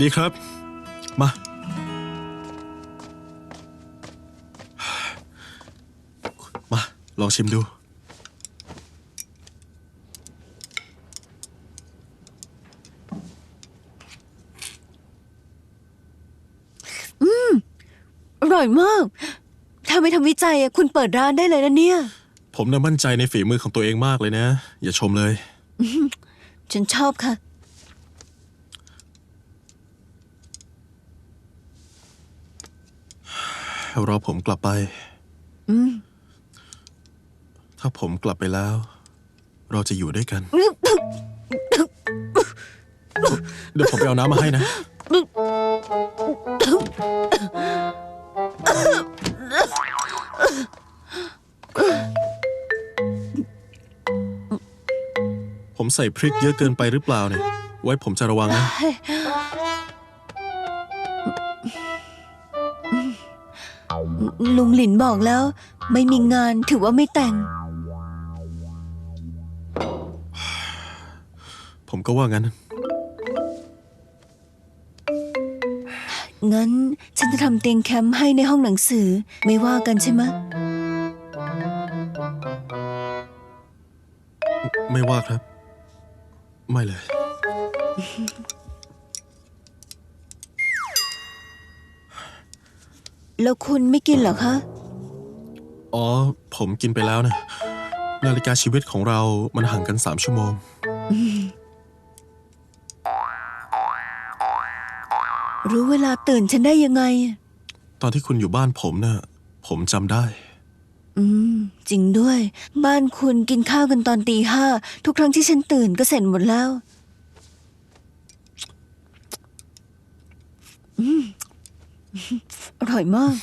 ดีครับ มา มา ลองชิมดูอร่อยมาก ถ้าไม่ทำวิจัยอะคุณเปิดร้านได้เลยนะเนี่ย ผมน่ะมั่นใจในฝีมือของตัวเองมากเลยนะ อย่าชมเลย ฉันชอบค่ะ รอผมกลับไป อืมถ้าผมกลับไปแล้ว เราจะอยู่ด้วยกัน เดี๋ยวผมไปเอาน้ำมาให้นะ ผมใส่พริกเยอะเกินไปหรือเปล่าเนี่ย ไว้ผมจะระวังนะ ลุงหลินบอกแล้ว ไม่มีงานถือว่าไม่แต่ง ผมก็ว่างั้น งั้นฉันจะทำเตียงแคมป์ให้ในห้องหนังสือ ไม่ว่ากันใช่ไหมะไม่ว่าครับ ไม่เลย แล้วคุณไม่กินเหรอคะ อ๋อ ผมกินไปแล้วนะนาฬิกาชีวิตของเรามันห่างกันสามชั่วโมง รู้เวลาตื่นฉันได้ยังไง ตอนที่คุณอยู่บ้านผมเนะ่ะผมจำได้ อืม จริงด้วย บ้านคุณกินข้าวกันตอนตีห้า ทุกครั้งที่ฉันตื่นก็เสร็จหมดแล้ว อืมอ รอยมาก